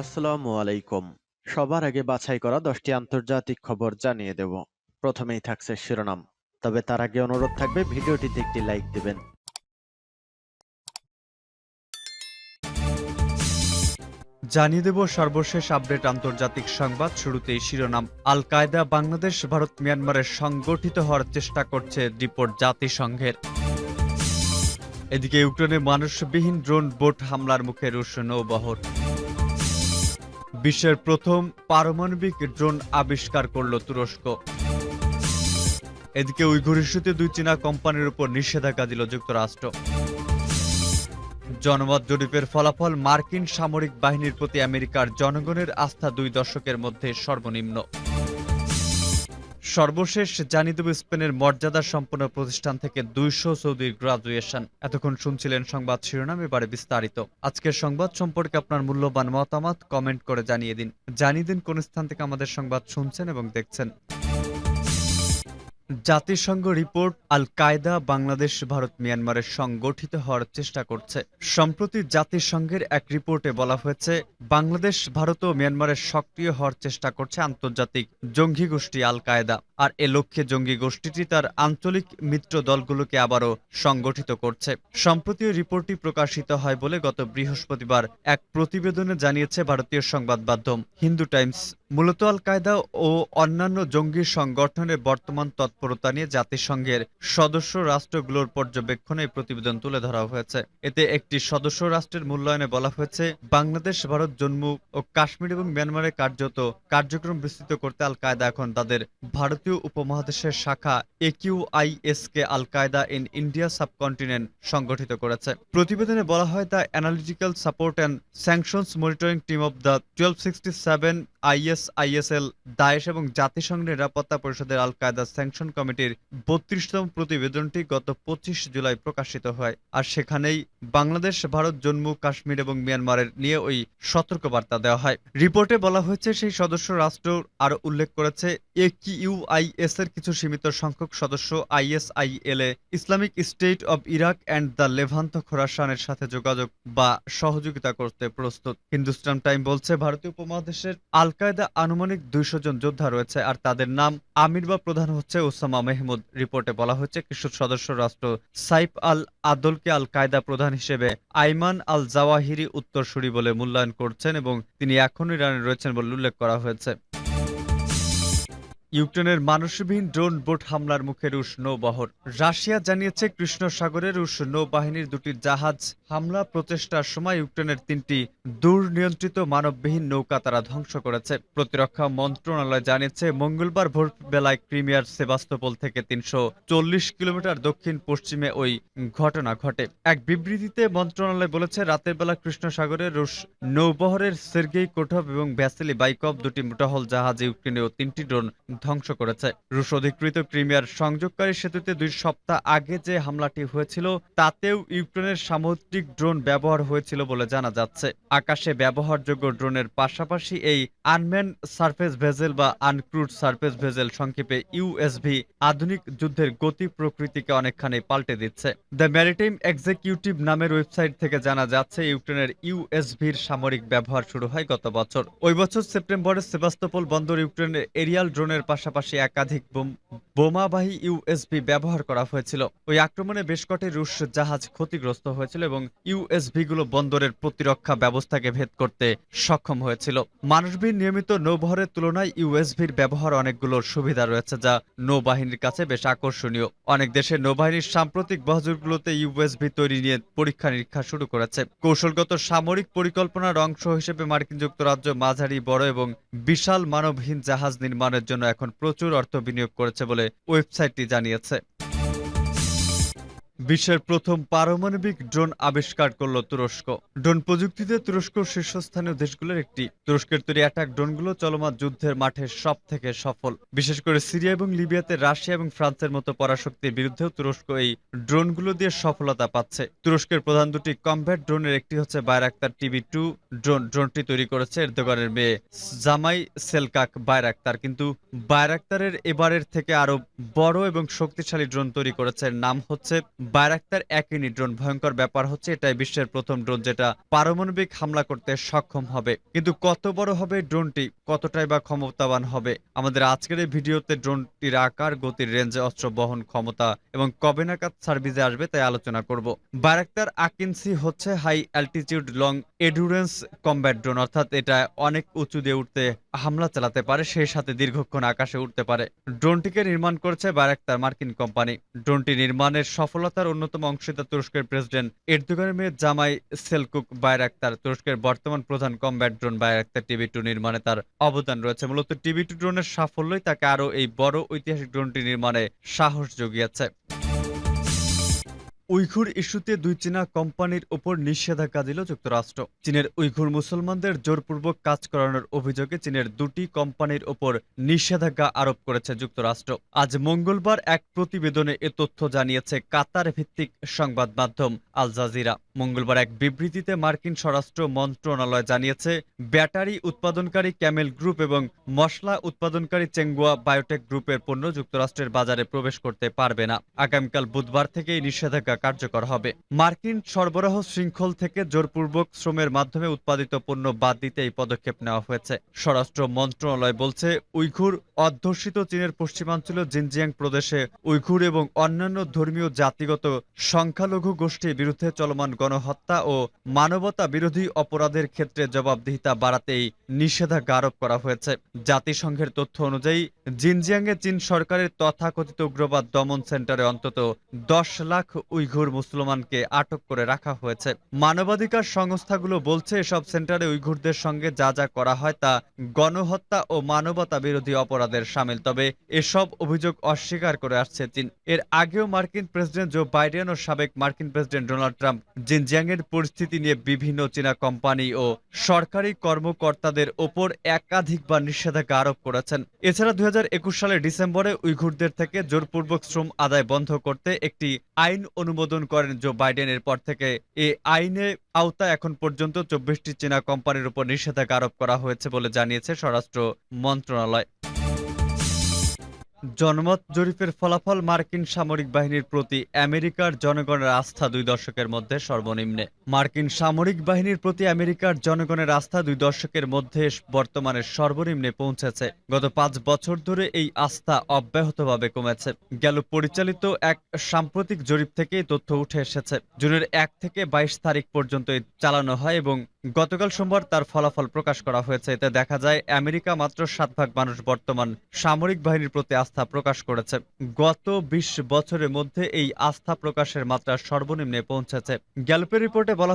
আসসালামু আলাইকুম। সবার আগে বাছাই করা দশটি আন্তর্জাতিক খবর জানিয়ে দেব। প্রথমেই থাকছে শিরোনাম। তবে তার আগে অনুরোধ থাকবে, ভিডিওটিতে একটি লাইক দিবেন। জানিয়ে দেব সর্বশেষ আপডেট আন্তর্জাতিক সংবাদ। শুরুতেই শিরোনাম। আল কায়দা বাংলাদেশ, ভারত মিয়ানমারের সংগঠিত হওয়ার চেষ্টা করছে রিপোর্ট জাতিসংঘের। এদিকে ইউক্রেনে মানুষবিহীন ড্রোন বোট হামলার মুখে রুশ নৌবহর। বিশ্বের প্রথম পারমাণবিক ড্রোন আবিষ্কার করল তুরস্ক। এদিকে উইঘুর ইস্যুতে দুই চীনা কোম্পানির উপর নিষেধাজ্ঞা দিল যুক্তরাষ্ট্র। জনমত জরিপের ফলাফল মার্কিন সামরিক বাহিনীর প্রতি আমেরিকার জনগণের আস্থা দুই দশকের মধ্যে সর্বনিম্ন। সর্বশেষ জানিয়ে দেব স্পেনের মর্যাদা সম্পন্ন প্রতিষ্ঠান থেকে দুইশো সৌদির গ্রাজুয়েশন। এতক্ষণ শুনছিলেন সংবাদ শিরোনাম, এবারে বিস্তারিত। আজকের সংবাদ সম্পর্কে আপনার মূল্যবান মতামত কমেন্ট করে জানিয়ে দিন। জানিয়ে দিন কোন স্থান থেকে আমাদের সংবাদ শুনছেন এবং দেখছেন। জাতিসংঘ রিপোর্ট আল কায়দা বাংলাদেশ, ভারত মিয়ানমারের সংগঠিত হওয়ার চেষ্টা করছে। সম্প্রতি জাতিসংঘের এক রিপোর্টে বলা হয়েছে, বাংলাদেশ, ভারত ও মিয়ানমারের সক্রিয় হওয়ার চেষ্টা করছে আন্তর্জাতিক জঙ্গি গোষ্ঠী আল কায়দা আর এ লক্ষ্যে জঙ্গি গোষ্ঠীটি তার আঞ্চলিক মিত্র দলগুলোকে আবারও সংগঠিত করছে। সম্প্রতি রিপোর্টটি প্রকাশিত হয় বলে গত বৃহস্পতিবার এক প্রতিবেদনে জানিয়েছে ভারতীয় সংবাদ মাধ্যম হিন্দু টাইমস। মূলত আল কায়দা ও অন্যান্য জঙ্গি সংগঠনের বর্তমান তৎপরতা নিয়ে জাতিসংঘের সদস্য রাষ্ট্রগুলোর পর্যবেক্ষণে প্রতিবেদন তুলে ধরা হয়েছে। এতে একটি সদস্য রাষ্ট্রের মূল্যায়নে বলা হয়েছে, বাংলাদেশ, ভারত, জম্মু ও কাশ্মীর এবং মিয়ানমারে কার্যত কার্যক্রম বিস্তৃত করতে আল কায়দা এখন তাদের ভারতীয় উপমহাদেশের শাখা একিউআইএস কে আল কায়দা ইন ইন্ডিয়া সাবকন্টিনেন্ট সংগঠিত করেছে। প্রতিবেদনে বলা হয়, the analytical support and sanctions monitoring team of the twelve sixty seven ISIL Daesh এবং জাতিসংঘ নিরাপত্তা পরিষদের আল কায়দা স্যাংশন কমিটির বত্রিশতম প্রতিবেদনটি গত পঁচিশ জুলাই প্রকাশিত হয়। আর সেখানেই বাংলাদেশ, ভারত, জম্মু, কাশ্মীর এবং মিয়ানমারের নিয়ে ওই সতর্কবার্তা দেওয়া হয়। রিপোর্টে বলা হয়েছে, সেই সদস্য রাষ্ট্র আরও উল্লেখ করেছে একিউআইএস এর কিছু সীমিত সংখ্যক সদস্য ISIL A, Islamic State of Iraq and the Levant খোরাসানের সাথে যোগাযোগ বা সহযোগিতা করতে প্রস্তুত। হিন্দুস্তান টাইম বলছে, ভারতীয় উপমহাদেশের আল কায়দা আনুমানিক দুইশো জন যোদ্ধা রয়েছে আর তাদের নাম আমির বা প্রধান হচ্ছে ওসামা মেহমুদ। রিপোর্টে বলা হয়েছে, কিশোর সদস্য রাষ্ট্র সাইফ আল আদলকে আল কায়দা প্রধান হিসেবে আইমান আল জাওয়াহিরি উত্তরসূরি বলে মূল্যায়ন করছেন এবং তিনি এখনই ইরানে রয়েছেন বলে উল্লেখ করা হয়েছে। ইউক্রেনের মানুষবিহীন ড্রোন বোট হামলার মুখে রুশ নৌবহর। রাশিয়া জানিয়েছে কৃষ্ণ সাগরে রুশ নৌবাহিনীর দুটি জাহাজ হামলা প্রচেষ্টার সময় ইউক্রেনের তিনটি দুর্নিয়ন্ত্রিত মানববিহীন নৌকা তারা ধ্বংস করেছে। প্রতিরক্ষা মন্ত্রণালয় জানিয়েছে, মঙ্গলবার ভোর বেলায় ক্রিমিয়ার সেবাস্তোপল থেকে তিনশো চল্লিশ কিলোমিটার দক্ষিণ পশ্চিমে ওই ঘটনা ঘটে। এক বিবৃতিতে মন্ত্রণালয় বলেছে, রাতের বেলা কৃষ্ণ সাগরে রুশ নৌবহরের সের্গেই কোঠভ এবং ভ্যাসেলি বাইকভ দুটি টহল জাহাজ ইউক্রেনীয় তিনটি ড্রোন ধ্বংস করেছে। রুশ অধিকৃত ক্রিমিয়ার সংযোগকারী সেতুতে দুই সপ্তাহ আগে যে হামলাটি হয়েছিল, তাতেও ইউক্রেনের সামুদ্রিক ড্রোন ব্যবহার হয়েছিল বলে জানা যাচ্ছে। আকাশে ব্যবহারযোগ্য ড্রোনের পাশাপাশি এই আনম্যান সার্ফেস ভেজেল বা আনক্রুড সার্ফেস ভেজেল সংক্ষেপে ইউএসভি আধুনিক যুদ্ধের গতি প্রকৃতিকে অনেকখানি পাল্টে দিচ্ছে। দ্য ম্যারিটাইম এক্সিকিউটিভ নামের ওয়েবসাইট থেকে জানা যাচ্ছে, ইউক্রেনের ইউএসভির সামরিক ব্যবহার শুরু হয় গত বছর। ওই বছর সেপ্টেম্বরে সেবাস্তোপল বন্দর ইউক্রেনের এরিয়াল ড্রোনের পাশাপাশি একাধিক বোমাবাহী ইউএসভি ব্যবহার করা হয়েছিল। ওই আক্রমণে বেশ কটি রুশ জাহাজ ক্ষতিগ্রস্ত হয়েছিল এবং ইউএসভি গুলো বন্দরের প্রতিরক্ষা ব্যবস্থাকে ভেদ করতে সক্ষম হয়েছিল। মানুষবিহীন নিয়মিত নৌবহরের তুলনায় ইউএসভির ব্যবহার অনেকগুলো সুবিধা রয়েছে, যা নৌবাহিনীর কাছে বেশ আকর্ষণীয়। অনেক দেশের নৌবাহিনীর সাম্প্রতিক বহজুরগুলোতে ইউএসভি তৈরি নিয়ে পরীক্ষা নিরীক্ষা শুরু করেছে। কৌশলগত সামরিক পরিকল্পনার অংশ হিসেবে মার্কিন যুক্তরাজ্য মাঝারি বড় এবং বিশাল মানবহীন জাহাজ নির্মাণের জন্য এখন প্রচুর অর্থ বিনিয়োগ করেছে বলে ওয়েবসাইটটি জানিয়েছে। বিশ্বের প্রথম পারমাণবিক ড্রোন আবিষ্কার করল তুরস্ক। ড্রোন প্রযুক্তিতে তুরস্ক শীর্ষস্থানীয় দেশগুলোর একটি। তুরস্কের তৈরি অ্যাটাক ড্রোনগুলো চলমান যুদ্ধের মাঠে সব থেকে সফল। বিশেষ করে সিরিয়া এবং লিবিয়াতে রাশিয়া এবং ফ্রান্সের মতো পরাশক্তির বিরুদ্ধেও তুরস্ক এই ড্রোনগুলো দিয়ে সফলতা পাচ্ছে। তুরস্কের প্রধান দুটি কমব্যাট ড্রোনের একটি হচ্ছে বায়রাক্তার টিভি টু। ড্রোন, ড্রোনটি তৈরি করেছে এরদোগানের মেয়ে জামাই সেলকাক বায়রাক্তার কিন্তু বায়রাক্তারের এবারের থেকে আরও বড় এবং শক্তিশালী ড্রোন তৈরি করেছে। নাম হচ্ছে বায়রাক্তার একই ড্রোন ভয়ঙ্কর ব্যাপার হচ্ছে এটাই বিশ্বের প্রথম ড্রোন যেটা পারমাণবিক হামলা করতে সক্ষম হবে। কিন্তু কত বড় হবে ড্রোনটি, কতটাই বা ক্ষমতাবান হবে? আমাদের আজকের এই ভিডিওতে ড্রোনটির আকার, গতির রেঞ্জে অস্ত্র বহন ক্ষমতা এবং কবে নাগাদ সার্ভিসে আসবে তাই আলোচনা করব। বারাক্তার আকিনসি হচ্ছে high altitude, long endurance combat drone. অর্থাৎ এটা অনেক উঁচু দিয়ে উঠতে হামলা চালাতে পারে, সেই সাথে দীর্ঘক্ষণ আকাশে উঠতে পারে। ড্রোনটিকে নির্মাণ করছে বারাক্তার মার্কিন কোম্পানি। ড্রোনটি নির্মাণের সফলতার অন্যতম অংশীদার তুরস্কের প্রেসিডেন্ট এরদোগানের মেয়ে জামাই সেলকুক বায়রাক্তার তুরস্কের বর্তমান প্রধান combat drone Bayraktar TV two নির্মাণে তার অবদান রয়েছে। মূলত টিভি টু ড্রোনের সাফল্যই তাকে আরও এই বড় ঐতিহাসিক ড্রোনটি নির্মাণে সাহস জুগিয়েছে। উইঘুর ইস্যুতে দুই চীনা কোম্পানির উপর নিষেধাজ্ঞা দিল যুক্তরাষ্ট্র। চীনের উইঘুর মুসলমানদের জোরপূর্বক কাজ করানোর অভিযোগে চীনের দুটি কোম্পানির উপর নিষেধাজ্ঞা আরোপ করেছে যুক্তরাষ্ট্র। আজ মঙ্গলবার এক প্রতিবেদনে এ তথ্য জানিয়েছে কাতার ভিত্তিক সংবাদ মাধ্যম আল জাজিরা। মঙ্গলবার এক বিবৃতিতে মার্কিন স্বরাষ্ট্র মন্ত্রণালয় জানিয়েছে, ব্যাটারি উৎপাদনকারী ক্যামেল গ্রুপ এবং মশলা উৎপাদনকারী চেঙ্গুয়া বায়োটেক গ্রুপের পণ্য যুক্তরাষ্ট্রের বাজারে প্রবেশ করতে পারবে না। আগামীকাল বুধবার থেকেই নিষেধাজ্ঞা কার্যকর হবে। মার্কিন সরবরাহ শৃঙ্খল থেকে জোরপূর্বক শ্রমের মাধ্যমে উৎপাদিত পণ্য বাদ দিতে এই পদক্ষেপ নেওয়া হয়েছে। স্বরাষ্ট্র মন্ত্রণালয় বলছে, উইঘুর অধ্যুষিত চীনের পশ্চিমাঞ্চল জিনজিয়াং প্রদেশে উইঘুর এবং অন্যান্য ধর্মীয় জাতিগত সংখ্যালঘু গোষ্ঠীর বিরুদ্ধে চলমান গণহত্যা ও মানবতা বিরোধী অপরাধের ক্ষেত্রে জবাবদিহিতা বাড়াতেই নিষেধাজ্ঞা আরোপ করা হয়েছে। জাতিসংঘের তথ্য অনুযায়ী, জিনজিয়াংয়ে চীন সরকারের তথাকথিত উগ্রবাদ দমন সেন্টারে অন্তত দশ লাখ উইঘুর মুসলমানকে আটক করে রাখা হয়েছে। মানবাধিকার সংস্থাগুলো বলছে, এসব সেন্টারে উইঘুরদের সঙ্গে যা যা করা হয় তা গণহত্যা ও মানবতা বিরোধী অপরাধের সামিল। তবে এসব অভিযোগ অস্বীকার করে আসছে চীন। এর আগেও মার্কিন প্রেসিডেন্ট জো বাইডেন ও সাবেক মার্কিন প্রেসিডেন্ট ডোনাল্ড ট্রাম্প জিনজিয়াংয়ের পরিস্থিতি নিয়ে বিভিন্ন চীনা কোম্পানি ও সরকারি কর্মকর্তাদের ওপর একাধিকবার নিষেধাজ্ঞা আরোপ করেছেন। এছাড়া দুই হাজার একুশ সালের ডিসেম্বরে উইঘুরদের থেকে জোরপূর্বক শ্রম আদায় বন্ধ করতে একটি আইন অনুমোদন করেন জো বাইডেন। এরপর থেকে এ আইনে আওতা এখন পর্যন্ত চব্বিশটি চীনা কোম্পানির উপর নিষেধাজ্ঞা আরোপ করা হয়েছে বলে জানিয়েছে স্বরাষ্ট্র মন্ত্রণালয়। জনমত জরিপের ফলাফল মার্কিন সামরিক বাহিনীর প্রতি আমেরিকার জনগণের আস্থা দুই দশকের মধ্যে সর্বনিম্নে। মার্কিন সামরিক বাহিনীর প্রতি আমেরিকার জনগণের আস্থা দুই দশকের মধ্যে বর্তমানে সর্বনিম্নে পৌঁছেছে। গত পাঁচ বছর ধরে এই আস্থা অব্যাহতভাবে কমেছে। গেল পরিচালিত এক সাম্প্রতিক জরিপ থেকে তথ্য উঠে এসেছে। জুনের এক থেকে বাইশ তারিখ পর্যন্ত চালানো হয় এবং গতকাল সোমবার তার ফলাফল প্রকাশ করা হয়েছে। এতে দেখা যায়, আমেরিকা মাত্র সাত ভাগ মানুষ বর্তমান সামরিক বাহিনীর প্রতি আস্থা প্রকাশ করেছে। গত বিশ বছরের মধ্যে এই আস্থা প্রকাশের মাত্রা সর্বনিম্নে পৌঁছেছে। গ্যালপের রিপোর্টে বলা